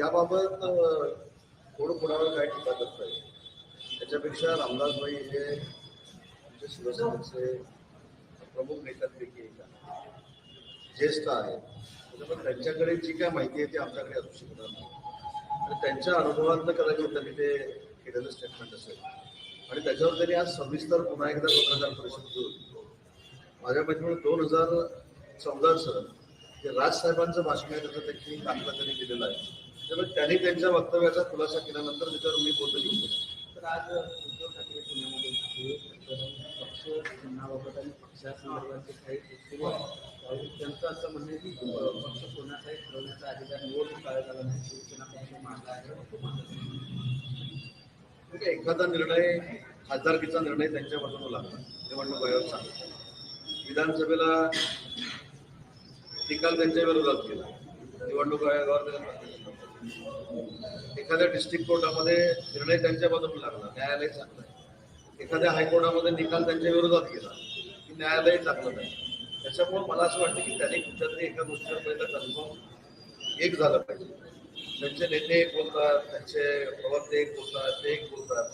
याबाबत अ, कोण कोणावर काय टीका करता येईल त्याच्यापेक्षा रामदासभाई हे आमच्या शिवसेनेचे प्रमुख नेत्यांपैकी एक आहे ज्येष्ठ आहे त्याच्यामुळे त्यांच्याकडे जी काय माहिती आहे ती आमच्याकडे असू शकणार नाही. आणि त्यांच्या अनुभवातनं कदाचित त्यांनी ते केलेलं स्टेटमेंट असेल. आणि त्याच्यावर त्यांनी आज सविस्तर पुन्हा एकदा पत्रकार परिषद घेऊन माझ्या माहितीमुळे दोन हजार चौदा सर जे राजसाहेबांचं भाषण आहे त्याचा त्यांनी दाखला त्यांनी दिलेला आहे. त्यामुळे त्यांनी त्यांच्या वक्तव्याचा खुलासा केल्यानंतर त्याच्यावर मी बोलतो घेऊन तर आज उद्धव ठाकरे पुण्यामध्ये. तर पक्ष चिन्हाबाबत आणि पक्षासंदर्भातचे काही. त्यांचं असं म्हणणं आहे की पक्ष कोणाचाही ठरवण्याचा अधिकार निवडणूक आयोगाला नाही शिवसेना पक्ष मागला आहे. म्हणजे एखादा निर्णय खासदारकीचा निर्णय त्यांच्या लागला निवडणूक आयोग विधानसभेला निकाल त्यांच्या विरोधात केला निवडणूक आयोगावर एखाद्या डिस्ट्रिक्ट कोर्टामध्ये निर्णय त्यांच्या बाजूने लागला न्यायालय चांगलं आहे. एखाद्या हायकोर्टामध्ये निकाल त्यांच्या विरोधात गेला की न्यायालय चांगलं नाही. त्याच्यामुळे मला असं वाटतं की त्यांनी कुठल्या तरी एका गोष्टीवर पहिला कन्फर्म एक झालं पाहिजे. त्यांचे नेते एक बोलतात त्यांचे प्रवक्ते एक बोलतात ते एक बोलतात.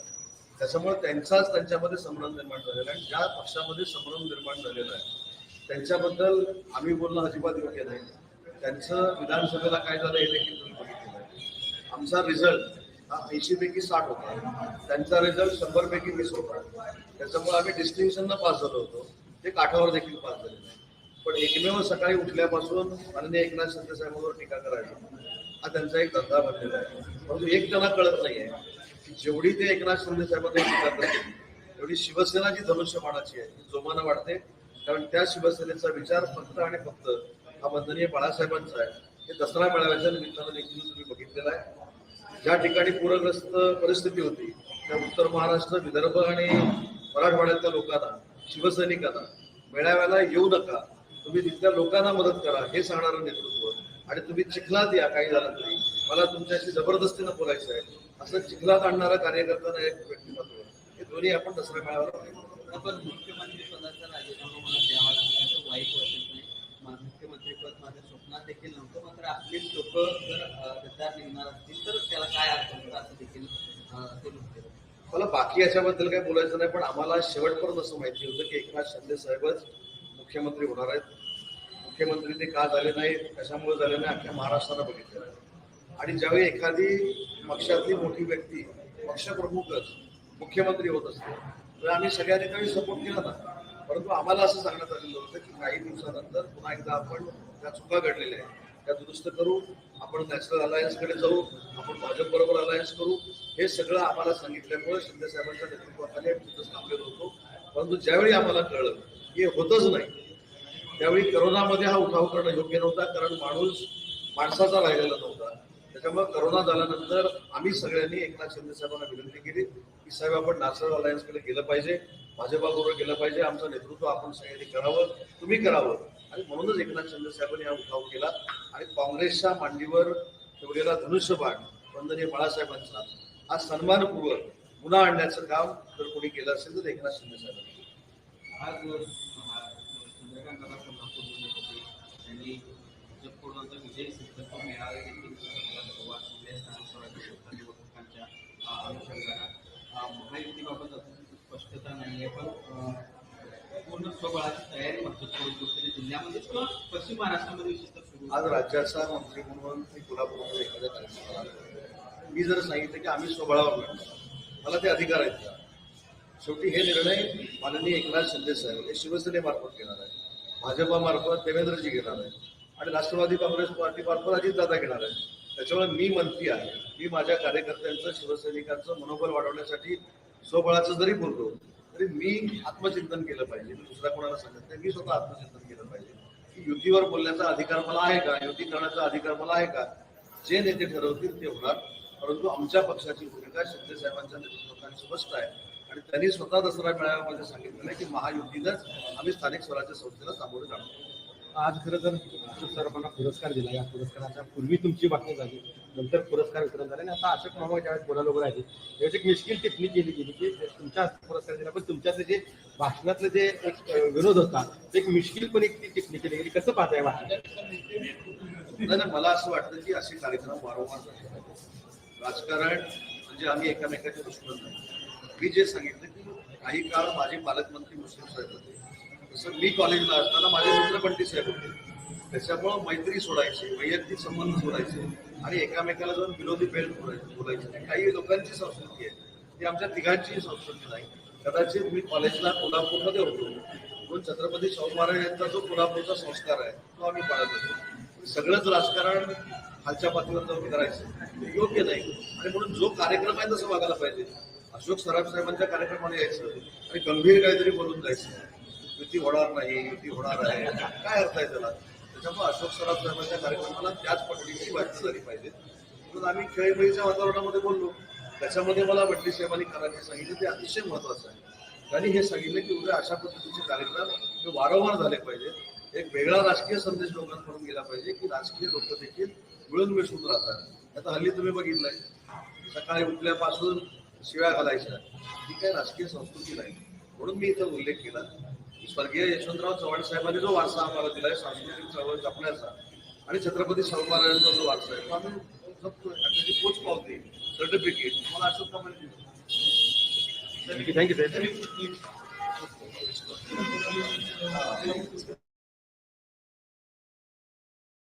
त्याच्यामुळे त्यांचाच त्यांच्यामध्ये संभ्रम निर्माण झालेला आहे. आणि ज्या पक्षामध्ये संभ्रम निर्माण झालेला आहे त्यांच्याबद्दल आम्ही बोलणं अजिबात योग्य नाही. त्यांचं विधानसभेला काय झालं हे देखील आमचा रिझल्ट हा ऐंशी पैकी साठ होता. त्यांचा रिझल्ट शंभर पैकी वीस होता. त्याच्यामुळे आम्ही डिस्टिंक्शननं पास झालो होतो. ते काठावर देखील पास झाले नाही. पण एकमेव सकाळी उठल्यापासून माननीय एकनाथ शिंदे साहेबांवर टीका करायचा. हा त्यांचा एक धंदा बनलेला आहे. परंतु एक त्यांना कळत नाहीये की जेवढी ते एकनाथ शिंदे साहेबांना टीका करतील तेवढी शिवसेना जी धनुष्यबाणाची आहे ती जोमानं वाढते. कारण त्या शिवसेनेचा विचार फक्त आणि फक्त हा बंधनीय बाळासाहेबांचा आहे. हे दसरा मेळाव्याच्या निमित्तानं देखील तुम्ही बघितलेला आहे. ज्या ठिकाणी पूरग्रस्त परिस्थिती होती त्या उत्तर महाराष्ट्र विदर्भ आणि मराठवाड्यातल्या लोकांना शिवसैनिकांना मेळाव्याला येऊ नका. तुम्ही तिथल्या लोकांना मदत करा हे सांगणारं नेतृत्व. आणि तुम्ही चिखलात या काही झालं तरी मला तुमच्याशी जबरदस्तीनं बोलायचं आहे. असं चिखलात आणणारा कार्यकर्ता एक व्यक्तिमत्व. हे दोन्ही आपण दसरा मेळाव्याला पाहिजे. आपण मुख्यमंत्री पदाचा राजीनामा मला द्यावा लागला असं वाईट वाटत नाही. मुख्यमंत्रीपद मुख्यमंत्री माझ्या स्वप्नात देखील नव्हतं मात्र आपलीच लोक जर गद्दार निघणार असतील तर त्याला काय अर्थ होतं असं देखील ते म्हणते मला बाकी याच्याबद्दल काही बोलायचं नाही पण आम्हाला शेवटपर्यंत असं माहिती होतं की एकनाथ शिंदे साहेबच मुख्यमंत्री होणार आहेत. मुख्यमंत्री ते का झाले नाही कशामुळे झाले नाही अख्ख्या महाराष्ट्राला बघितलेलं आहे. आणि ज्यावेळी एखादी पक्षातली मोठी व्यक्ती पक्षप्रमुखच मुख्यमंत्री होत असते तर आम्ही सगळ्या ठिकाणी सपोर्ट केला ना. परंतु आम्हाला असं सांगण्यात आलेलं होतं की काही दिवसानंतर पुन्हा एकदा आपण त्या चुका घडलेल्या आहेत. त्या दुरुस्त करू आपण नॅशनल अलायन्सकडे जाऊ आपण भाजप बरोबर अलायन्स करू. हे सगळं आम्हाला सांगितल्यामुळे शिंदे साहेबांच्या नेतृत्वाखाली आम्ही तिथंच थांबलेलो होतो. परंतु ज्यावेळी आम्हाला कळलं हे होतच नाही त्यावेळी करोनामध्ये हा उठाव करणं योग्य नव्हता कारण माणूस माणसाचा राहिलेला नव्हता. त्याच्यामुळे करोना झाल्यानंतर आम्ही सगळ्यांनी एकनाथ शिंदे साहेबांना विनंती केली की साहेब आपण नॅशनल अलायन्सकडे गेलं पाहिजे. भाजपाबरोबर गेलं पाहिजे आमचं नेतृत्व आपण सगळ्यांनी करावं तुम्ही करावं. आणि म्हणूनच एकनाथ शिंदे साहेबांनी हा उठाव केला. आणि काँग्रेसच्या मांडीवर ठेवलेला धनुष्यबाण वंदनीय बाळासाहेबांचा हा सन्मानपूर्वक पुन्हा आणण्याचं काम जर कोणी केलं असेल तर एकनाथ शिंदे साहेबांनी आज त्यांनी विजय सिद्धत्व मिळावे देखील संवाद महायुतीबाबत स्पष्टता नाही आहे पण पूर्ण स्वबळाची तयारी भाजपकडून कुठेतरी जिल्ह्यामध्ये किंवा पश्चिम महाराष्ट्रामध्ये विशेषतः सुरू आज राज्याचा मंत्री म्हणून मी कोल्हापूरमध्ये एखाद्या कार्यक्रमाला मी जर सांगितलं की आम्ही स्वबळावर मला ते अधिकार आहेत शेवटी हे निर्णय माननीय एकनाथ शिंदे साहेब हे शिवसेनेमार्फत घेणार आहे भाजपामार्फत देवेंद्रजी घेणार आहे आणि राष्ट्रवादी काँग्रेस पार्टीमार्फत अजितदादा घेणार आहे त्याच्यामुळे मी मंत्री आहे. मी माझ्या कार्यकर्त्यांचं शिवसैनिकांचं मनोबल वाढवण्यासाठी स्वबळाचं जरी बोलतो तरी मी आत्मचिंतन केलं पाहिजे. मी दुसऱ्या कोणाला सांगत नाही मी स्वतः आत्मचिंतन केलं पाहिजे. की युतीवर बोलण्याचा अधिकार मला आहे का? युती करण्याचा अधिकार मला आहे का? जे नेते ठरवतील ते होणार. परंतु आमच्या पक्षाची भूमिका शिंदे साहेबांच्या नेतृत्वाने स्पष्ट आहे. आणि त्यांनी स्वतः दसरा मेळाव्यामध्ये सांगितलेलं आहे की महायुतीनंच आम्ही स्थानिक स्वराज्य संस्थेला सामोरे जाणार. आज खरं तर अशोक सरांना पुरस्कार दिला. या पुरस्काराच्या पूर्वी तुमची बातमी झाली. नंतर पुरस्कार वितरण झाले. आणि आता अशोक मामा ज्यावेळेस बोलायला उभं राहिले त्यावेळेस एक मिश्किल टिप्पणी केली गेली की तुमच्या पुरस्कार दिला पण तुमच्यातले जे भाषणातलं जे एक विरोध होता ते एक मिश्किल पण एक ती टिप्पणी केली गेली. कसं पाहताय भाषण? मला असं वाटतं की असे कार्यक्रम वारंवार राजकारण म्हणजे आम्ही एकामेकाचे दुश्मन नाही. मी जे सांगितलं की काही काळ माझे पालकमंत्री मुस्लिम साहेब होते. जसं मी कॉलेजला असताना माझे मित्र बंटी साहेब होते. त्याच्यामुळं मैत्री सोडायची वैयक्तिक संबंध सोडायचे आणि एकामेकाला जाऊन विरोधी बेल्ट बोलायचे. काही लोकांची संस्कृती आहे. ती आमच्या तिघांची संस्कृती नाही. कदाचित मी कॉलेजला कोल्हापूरमध्ये होतो. म्हणून छत्रपती शाहू महाराज यांचा जो कोल्हापूरचा संस्कार आहे तो आम्ही पाळत होतो. सगळंच राजकारण खालच्या पातळीवर जाऊन करायचं. ते योग्य नाही. आणि म्हणून जो कार्यक्रम आहे तसं वागायला पाहिजे. अशोक सराफ साहेबांच्या कार्यक्रमाला यायचं आणि गंभीर काहीतरी बोलून जायचं. युती होणार नाही युती होणार आहे. काय अर्थ आहे त्याला? त्याच्यामुळे अशोक सराफ साहेबांच्या कार्यक्रमाला त्याच पद्धतीची वाटणी झाली पाहिजे. म्हणून आम्ही खेळीमेळीच्या वातावरणामध्ये बोललो. त्याच्यामध्ये मला बंटी साहेबांनी करायचे सांगितले ते अतिशय महत्वाचं आहे. त्यांनी हे सांगितलं की उद्या अशा पद्धतीचे कार्यक्रम हे वारंवार झाले पाहिजे. एक वेगळा राजकीय संदेश लोकांकडून गेला पाहिजे की राजकीय लोक देखील मिळून मिसळून राहतात. आता हल्ली तुम्ही बघितलंय सकाळी उठल्यापासून शिव्या घालायच्या. ही काय राजकीय संस्कृती नाही. म्हणून मी इथं उल्लेख केला. स्वर्गीय यशवंतराव चव्हाण साहेबांनी जो वारसा आम्हाला दिलाय सांस्कृतिक चळवळ जपण्याचा आणि छत्रपती शाहू महाराजांचा जो वारसा आहे तो आम्ही जपतोय. आणि त्याची पोच पावते सर्टिफिकेट मला अशोक कामाने दिलं. Thank you thank you